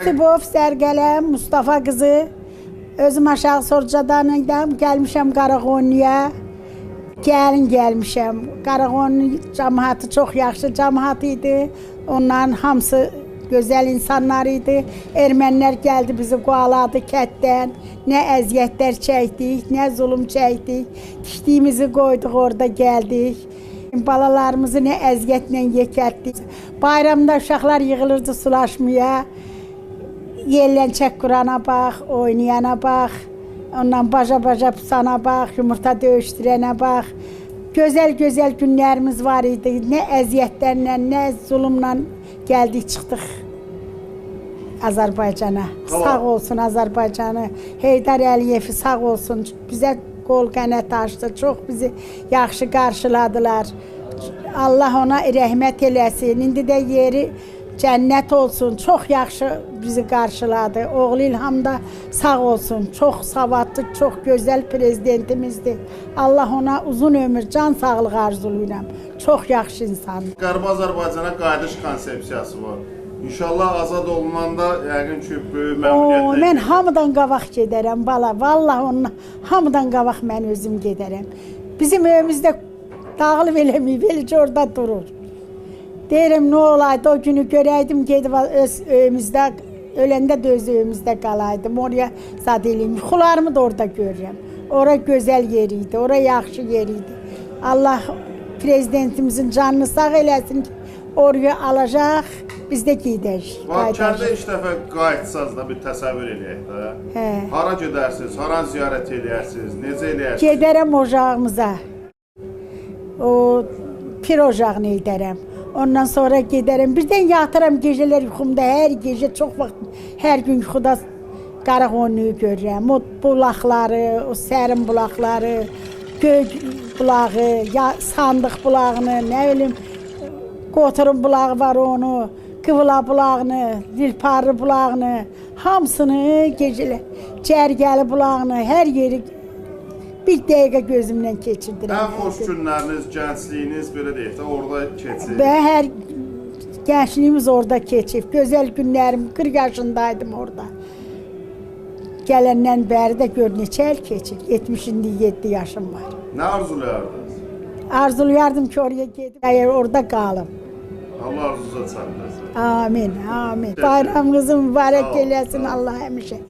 Sibov Sərgələm, Mustafa qızı. Özüm aşağı Sorcadan idim, gəlmişəm Qaraqonluya. Gəlin gəlmişəm. Qaraqonlu cəmiyyəti çox yaxşı cəmiyyət idi. Onların hamısı gözəl insanlar idi. Ermənilər gəldi bizi qovaladı kətdən. Nə əziyyətlər çəkdik, nə zulm çəkdik. Tikdiyimizi qoyduq orada gəldik. Balalarımızı nə əziyyətlə yekətdik. Bayramda uşaqlar yığılırdı sulaşmaya. Yellənçək qurana bax, oynayana bax, ondan baca-baca pusana bax, yumurta döyüşdürənə bax. Gözəl-gözəl günlərimiz var idi. Nə əziyyətlərlə, nə zulmla gəldik, çıxdıq Azərbaycana. Tamam. Sağ olsun Azərbaycanı. Heydər Əliyev sağ olsun. Bizə qol qənət açdı. Çox bizi yaxşı qarşıladılar. Allah ona rəhmət eləsin. İndi də yeri cənnət olsun. Çox yaxşı bizi qarşıladı. Oğlu İlham da sağ olsun. Çox savadlı, çox gözəl prezidentimizdir. Allah ona uzun ömür, can sağlığı arzulayıram. Çox yaxşı insandır. Qərbi Azərbaycana qayıdış konsepsiyası var. İnşallah azad olunanda yəqin ki, böyük məmnuniyyətlə mən hamıdan qabaq gedərəm bala. Vallahi onun hamıdan qabaq mən özüm gedərəm. Bizim evimizdə dağılıb eləməyib, eləcə orada durur. Deyirəm nə olaydı o günü görəydim gedib öz evimizdə öləndə də öz evimizdə qalaydım. Oraya zad eləyim. Yuxularımı da orada görürəm. Ora gözəl yer idi, ora yaxşı yer idi. Allah prezidentimizin canını sağ eləsin ki, oraya alacaq, biz də. Bax, kəndə ilk dəfə qayıtsaz da bir təsəvvür eləyək də. Hə. Hara gedərsiniz, hara ziyarət eləyərsiniz, necə eləyərsiniz? Gedərəm ocağımıza. O pir ocağına gedərəm. Ondan sonra gedərəm. Birdən yatıram gecələr yuxumda. Hər gecə çox vaxt hər gün yuxuda Qaraqonluyu görürəm. O bulaqları, o sərin bulaqları, göy bulağı, ya sandıq bulağını, nə bilim Qoturun bulağı var onu, Qıvıla bulağını, Dilparı bulağını, hamısını gecələr, Cərgəli bulağını, hər yeri bir dəqiqə gözümdən keçirdirəm. Ən xoş günləriniz, gəncliyiniz belə deyək də orada keçir. Və hər gəncliyimiz orada keçib. Gözəl günlərim, 40 yaşındaydım orada. Gələndən bəri də gör neçə il keçib. 77 yaşım var. Nə arzulayardınız? Arzulayardım ki, oraya gedib, əgər orada qalım. Allah arzunuza çatdırsın. Amin, amin. Bayramınızı mübarək eləsin. Allah həmişə.